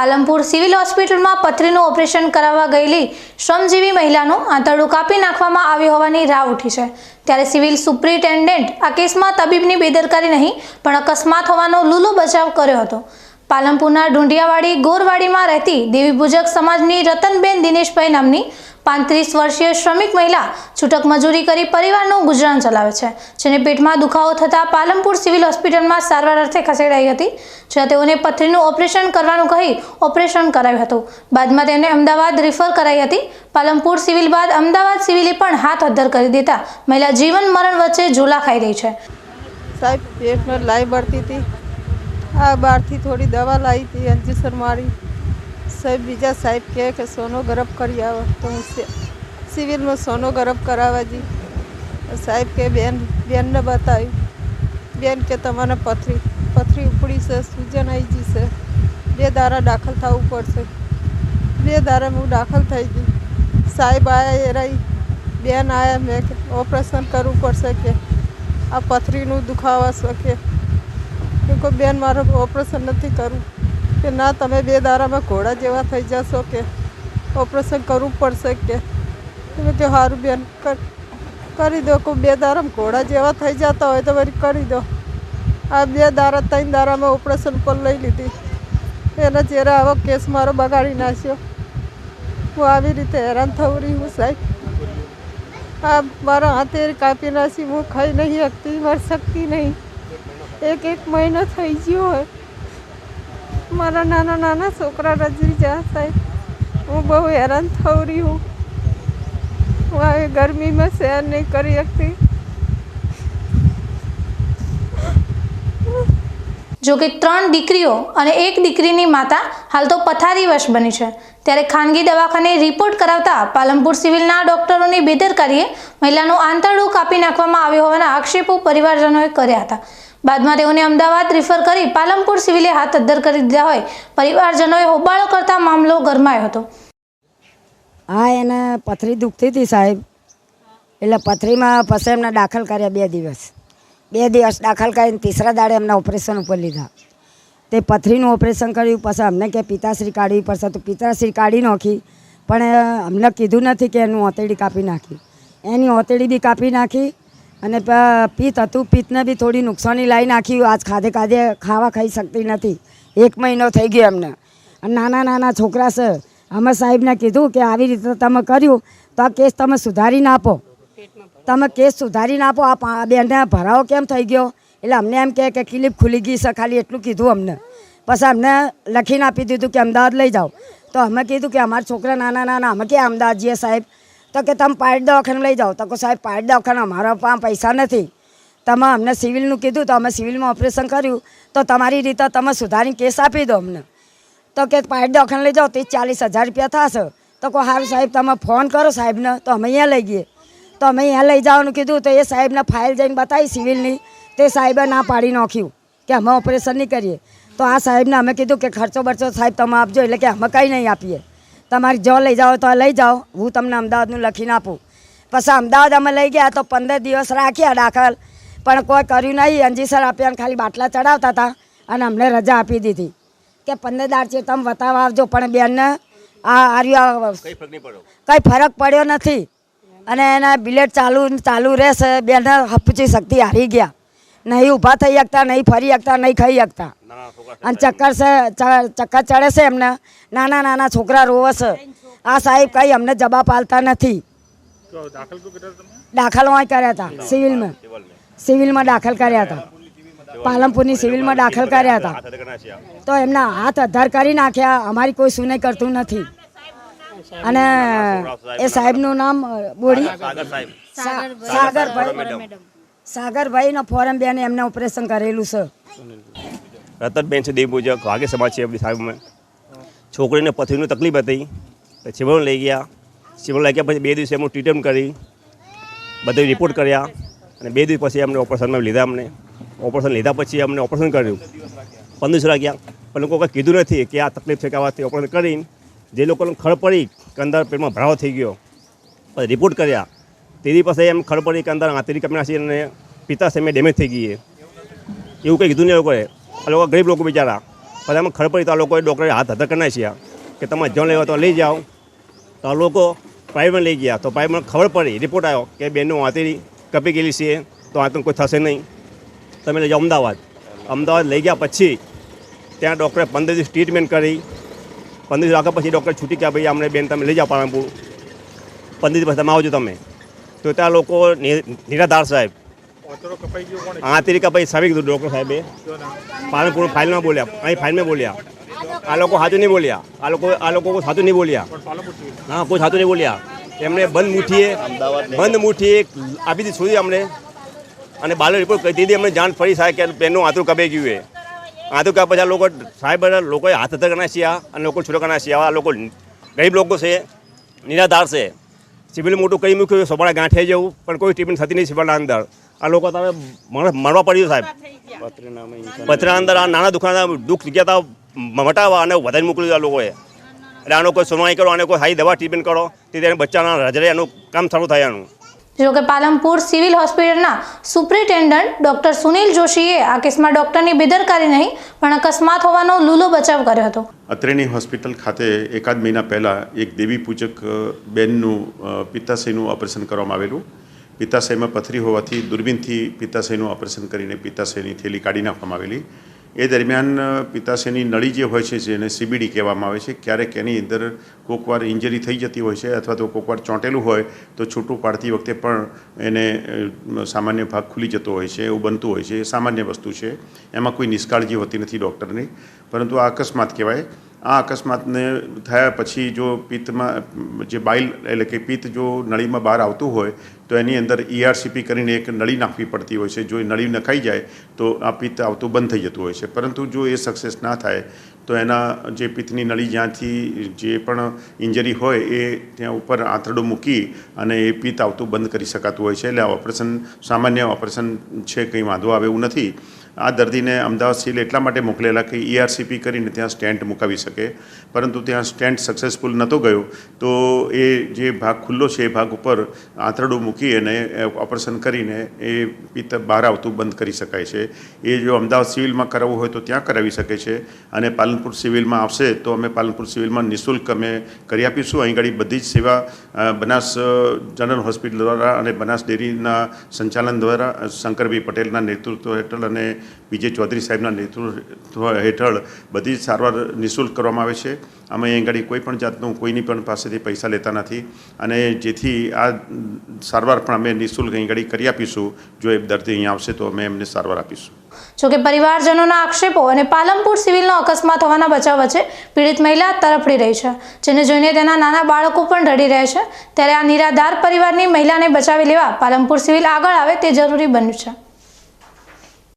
Palanpur civil હોસ્પિટલમાં પથરીનું operation કરાવવા ગયેલી શ્રમજીવી મહિલાનું આંતરડું કાપી નાખવામાં આવ્યું હોવાની રાવ ઉઠી છે. ત્યારે સિવિલ સુપ્રિન્ટેન્ડન્ટ આ કેસમાં તબીબની બેદરકારી નહીં, પણ અકસ્માત હોવાનો લૂલો બચાવ કર્યો હતો. પાલનપુરના ડુંડિયાવાડી ગોરવાડીમાં રહેતી દેવી પૂજક સમાજની રતનબેન દિનેશભાઈ નામની પાંત્રીસ વર્ષીય શ્રમિક મહિલા છૂટક મજૂરી કરી પરિવારનું ગુજરાન ચલાવે છે, જેને પેટમાં દુખાવો થતાં પાલનપુર સિવિલ હોસ્પિટલમાં સારવાર અર્થે ખસેડાઈ હતી, જ્યાં તેઓને પથરીનું ઓપરેશન કરવાનું કહી ઓપરેશન કરાવ્યું હતું. બાદમાં તેને અમદાવાદ રિફર કરાઈ હતી. પાલનપુર સિવિલ બાદ અમદાવાદ સિવિલે પણ હાથ અદ્ધર કરી દેતા મહિલા જીવન મરણ વચ્ચે ઝૂલા ખાઈ રહી છે. સાહેબ, પેટમાં લાઈ બળતી હતી. આ બહારથી થોડી દવા લાવી હતી અંજીસર મારી સાહેબ, બીજા સાહેબ કહે કે સોનો ગરબ કરી આવો. તો હું સિવિલમાં સોનો ગરમ કરાવવા સાહેબ કે, બેન, બેનને બતાવ્યું. બેન કે, તમારે પથરી પથરી ઉપડી છે, સૂજન આવી ગઈ બે દારા દાખલ થવું પડશે. બે દારા હું દાખલ થઈ ગઈ. સાહેબ આયા એ રહી. બેન આયા, મેં ઓપરેશન કરવું પડશે કે, આ પથરીનું દુખાવા શકે. કે બેન, મારે ઓપરેશન નથી કરવું. કે ના, તમે બે દારામાં ઘોડા જેવા થઈ જશો કે ઓપરેશન કરવું પડશે કે? તમે કે સારું બેન, કરી દો, કોઈ બે દારામાં ઘોડા જેવા થઈ જતા હોય તો વળી કરી દો. આ બે દારા, ત્રણ દારામાં ઓપરેશન પર લઈ લીધી. એના ચહેરા આવો કેસ મારો બગાડી નાખ્યો. હું આવી રીતે હેરાન થવું રહી હું સાહેબ. આ મારા હાથે કાપી નાખી, હું ખાઈ નહીં શકતી, મારી શક્તિ નહીં. એક એક મહિનો થઈ ગયો હોય. મારા નાના નાના છોકરા રજવી જા સાહેબ. હું બહુ હેરાન થઉં રહી હું. હું આવી ગરમીમાં શેર નહીં કરી શકતી. જોકે ત્રણ દીકરીઓ અને એક દીકરીની માતા હાલ તો પથારીવશ બની છે. ત્યારે ખાનગી દવાખાને રિપોર્ટ કરાવતા પાલનપુર સિવિલના ડોક્ટરોની બેદરકારીએ મહિલાનું આંતરડું કાપી નાખવામાં આવ્યું હોવાના આક્ષેપો પરિવારજનોએ કર્યા હતા. બાદમાં તેઓને અમદાવાદ રિફર કરી પાલનપુર સિવિલે હાથ અદ્દર કરી દીધા હોય. પરિવારજનોએ હોબાળો કરતા મામલો ગરમાયો હતો. હા, એને પથરી દુખતી હતી સાહેબ. એટલે પથરીમાં પછી એમને દાખલ કર્યા બે દિવસ. બે દિવસ દાખલ કરીને તીસરા દાડે એમના ઓપરેશન ઉપર લીધા. તે પથરીનું ઓપરેશન કર્યું, પછી અમને કે પિતાશ્રી કાઢવી પડશે તો પિતાશ્રી કાઢી નાખી. પણ અમને કીધું નથી કે એનું ઓતેડી કાપી નાખી. એની ઓતેડી બી કાપી નાખી. અને પિત્ત હતું. પિત્તને બી થોડી નુકસાની લાવી નાખી. આજ ખાધે ખાધે ખાવા ખાઈ શકતી નથી. એક મહિનો થઈ ગયો એમને. અને નાના નાના છોકરા છે. અમે સાહેબને કીધું કે આવી રીતે તમે કર્યું તો આ કેસ તમે સુધારીને આપો. તમે કેસ સુધારીને આપો. આ બેનને ભરાવો કેમ થઈ ગયો? એટલે અમને એમ કહે કે ક્લિપ ખુલી ગઈ છે ખાલી એટલું કીધું અમને. પછી અમને લખીને આપી દીધું કે અમદાવાદ લઈ જાઓ. તો અમે કીધું કે અમારા છોકરા નાના નાના. અમે ક્યાં અમદાવાદ જઈએ સાહેબ. તો કે તમે પાયટ દવાખાને લઈ જાઓ. તો કહો, સાહેબ પાયટ દવાખાને અમારા પાસે પૈસા નથી. તમે અમને સિવિલનું કીધું, તો અમે સિવિલમાં ઓપરેશન કર્યું. તો તમારી રીતે તમે સુધારીને કેસ આપી દો અમને. તો કે પાયટ દવાખાને લઈ જાઓ, તો ચાલીસ હજાર રૂપિયા થશે. તો કહો સારું સાહેબ, તમે ફોન કરો સાહેબને, તો અમે અહીંયા લઈ ગઈએ. તો અમે અહીંયા લઈ જવાનું કીધું, તો એ સાહેબને ફાઇલ જઈને બતાવી સિવિલની. તે સાહેબે ના પાડી નાખ્યું કે અમે ઓપરેશન નહીં કરીએ. તો આ સાહેબને અમે કીધું કે ખર્ચો બરચો સાહેબ તમે આપજો, એટલે કે અમે કંઈ નહીં આપીએ. તમારે જો લઈ જાઓ તો લઈ જાઓ. હું તમને અમદાવાદનું લખીને આપું. પછી અમદાવાદ અમે લઈ ગયા તો પંદર દિવસ રાખ્યા દાખલ. પણ કોઈ કર્યું નહીં. અંજીસર આપ્યા ખાલી બાટલા ચડાવતા હતા અને અમને રજા આપી દીધી. કે પંદર દાડ તમે બતાવવા આવજો. પણ બેનને આ આર્યો કંઈ ફરક પડ્યો? નથી. અને એના બિલેટ ચાલુ ચાલુ રહેશે. બેને હપચી શક્તિ હારી ગયા. નહીં ઊભા થઈ શકતા નહીં ફરી શકતા નહીં ખાઈ શકતા. અને ચક્કર છે ચક્કર ચડે છે એમને. નાના નાના છોકરા રોવે છે. આ સાહેબ કંઈ અમને જવાબ પાલતા નથી. દાખલ વાંય કર્યા હતા સિવિલમાં. સિવિલમાં. દાખલ કર્યા હતા. પાલનપુરની સિવિલમાં દાખલ કર્યા હતા. તો એમના હાથ અધાર કરી નાખ્યા અમારી કોઈ સુનાઈ કરતું નથી. અને એ સાહેબનું નામ બોડી સાગરભાઈ. સાગરભાઈ નો ફોરમ બેન એમને ઓપરેશન કરેલું છે. રતનબેન છે દેવપૂજક વાગે સમાજ છે આપણી સાહેબમાં છોકરીને પથરીની તકલીફ હતી. સિવિલ લઈ ગયા. સિવિલ લઈ ગયા પછી બે દિવસે એમનું ટ્રીટમેન્ટ કરી. બધે રિપોર્ટ કર્યા. અને બે દિવસ પછી અમને ઓપરેશનમાં લીધા અમને. ઓપરેશન લીધા પછી અમને ઓપરેશન કર્યું. પંદરસો લાગ્યા. પણ લોકો કંઈ કીધું નથી કે આ તકલીફ છે કે આવાથી ઓપરેશન કરીને જે લોકોને ખળ પડી કે અંદર પેટમાં ભરાવો થઈ ગયો. પછી રિપોર્ટ કર્યા. તેની પાસે એમ ખબર પડી કે અંદર આંતરિક છે અને પિતા પિત્તાશયમાં ડેમેજ થઈ ગઈ એવું કંઈ કીધું નહીં એ લોકોએ. આ લોકો ગરીબ લોકો બિચારા. પછી એમ ખબર પડી તો આ લોકોએ ડૉક્ટરે હાથ હથર કરી નાખ્યા કે તમારે જણ લેવા તો લઈ જાઓ. તો આ લોકો પ્રાઇવેટમાં લઈ ગયા. તો પ્રાઇવેટમાં ખબર પડી. રિપોર્ટ આવ્યો કે બેનનું આંતરી કપી ગયેલી છે. તો આ તો કોઈ થશે નહીં. તમે લઈ જાઓ અમદાવાદ. અમદાવાદ લઈ ગયા પછી ત્યાં ડૉક્ટરે પંદર દિવસ ટ્રીટમેન્ટ કરી. પંદર દિવસ આગળ પછી ડૉક્ટર છૂટી ગયા ભાઈ અમને બેન તમે લઈ જાઓ પાલનપુર. પંદર દિવસ તમે આવજો તમે. તો ત્યાં લોકો નિરાધાર સાહેબ. આંતરી કપાઈ સાબિત કીધું ડૉક્ટર સાહેબે. પાલનપુર ફાઇલમાં બોલ્યા. અહીં ફાઇલમાં બોલ્યા. આ લોકો સાચું નહીં બોલ્યા. આ લોકો આ લોકો કોઈ સાચું નહીં બોલ્યા. હા કોઈ સાચું નહીં બોલ્યા. એમણે બંધ મુઠ્ઠીએ બંધ મુઠ્ઠીએ આપી દીધી સુધી અમને. અને બાલો રિપોર્ટ કરી દીધી. અમને જાણ ફરી સાહેબ કે પેનનું આંતરું કપાઈ ગયું એ. આંતરું કાપ પછી આ લોકો સાહેબ લોકોએ હાથ હથર કરના છીએ અને લોકો છૂટો કરના છીએ. આ લોકો ગરીબ લોકો છે નિરાધાર છે. સિવિલ મોટું કઈ મૂક્યું સોપાળા ગાંઠે જવું, પણ કોઈ ટ્રીટમેન્ટ થતી નહીં સિવિલના અંદર. આ લોકો તમે મરવા પડ્યું સાહેબ. પથરા અંદર આ નાના દુકાનદાર દુઃખ ગયા હતા મટાવવા અને વધારે મોકલ્યું આ લોકોએ. એટલે આનો કોઈ સુનવાઈ કરો, આને કોઈ હાઈ દવા ટ્રીટમેન્ટ કરો, તેથી બચ્ચાના રજરે એનું કામ સારું થાય આનું. જોકે પાલમપુર સિવિલ હોસ્પિટલના સુપ્રિન્ટેન્ડન્ટ ડોક્ટર સુનિલ જોશીએ આ કેસમાં ડોક્ટરની બેદરકારી નહીં, પણ અકસ્માત હોવાનો લૂલો બચાવ કર્યો હતો. અત્રેની હોસ્પિટલ ખાતે એકાદ મહિના પહેલાં એક દેવી પૂજક બેનનું પિત્તાશયનું ઓપરેશન કરવામાં આવેલું. પિત્તાશયમાં પથરી હોવાથી દૂરબીનથી પિત્તાશયનું ઓપરેશન કરીને પિત્તાશયની થેલી કાઢી નાખવામાં આવેલી. એ દરમિયાન પિત્તાશયની નળી જે હોય છે જેને સીબીડી કહેવામાં આવે છે, ક્યારેક એની અંદર કોકવાર ઇન્જરી થઈ જતી હોય છે અથવા તો કોકવાર ચોંટેલું હોય, તો છૂટું પાડતી વખતે પણ એને સામાન્ય ભાગ ખુલી જતો હોય છે, એવું બનતું હોય છે, એ સામાન્ય વસ્તુ છે. એમાં કોઈ નિષ્કાળજી હોતી નથી ડૉક્ટરની. પરંતુ આ અકસ્માત કહેવાય. આ અકસ્માતને થયા પછી જો પિત્તમાં, જે બાઇલ એટલે કે પિત્ત જો નળીમાં બહાર આવતું હોય, તો એની અંદર ઈઆરસીપી કરીને એક નળી નાખવી પડતી હોય છે. જો એ નળી નખાઈ જાય, તો આ પિત્ત આવતું બંધ થઈ જતું હોય છે. પરંતુ જો એ સક્સેસ ના થાય, તો એના જે પિત્તની નળી જ્યાંથી જે પણ ઇન્જરી હોય, એ ત્યાં ઉપર આંતરડું મૂકી અને એ પિત્ત આવતું બંધ કરી શકાતું હોય છે. એટલે આ ઓપરેશન સામાન્ય ઓપરેશન છે, કંઈ વાંધો આવે એવું નથી. આ દર્દીને અમદાવાદ સિવિલ એટલા માટે મોકલેલા કે ઈઆરસીપી કરીને ત્યાં સ્ટેન્ટ મુકાવી શકે. પરંતુ ત્યાં સ્ટેન્ટ સક્સેસફુલ નહોતો ગયો, તો એ જે ભાગ ખુલ્લો છે, એ ભાગ ઉપર આંતરડું મૂકી અને ઓપરેશન કરીને એ પિત્ત બહાર આવતું બંધ કરી શકાય છે. એ જો અમદાવાદ સિવિલમાં કરાવવું હોય તો ત્યાં કરાવી શકે છે અને પાલનપુર સિવિલમાં આવશે તો અમે પાલનપુર સિવિલમાં નિઃશુલ્ક અમે કરી આપીશું. અહીં ઘડી બધી જ સેવા બનાસ જનરલ હોસ્પિટલ દ્વારા અને બનાસ ડેરીના સંચાલન દ્વારા શંકરભાઈ પટેલના નેતૃત્વ હેઠળ અને વિજય ચૌધરી સાહેબના નેતૃત્વ હેઠળ બધી જ સારવાર નિઃશુલ્ક કરવામાં આવે છે. અમે અહીં આગળ કોઈ પણ જાતનું, કોઈની પણ પાસેથી પૈસા લેતા નથી. અને જેથી આ સારવાર પણ અમે નિઃશુલ્ક અહીં આગળ કરી આપીશું. જો એ દર્દી અહીં આવશે તો અમે એમને સારવાર આપીશું. જોકે પરિવારજનોના આક્ષેપો અને પાલનપુર સિવિલનો અકસ્માત હોવાના બચાવ વચ્ચે પીડિત મહિલા તરફડી રહી છે, જેને જોઈને તેના નાના બાળકો પણ રડી રહ્યા છે. ત્યારે આ નિરાધાર પરિવારની મહિલાને બચાવી લેવા પાલનપુર સિવિલ આગળ આવે તે જરૂરી બન્યું છે.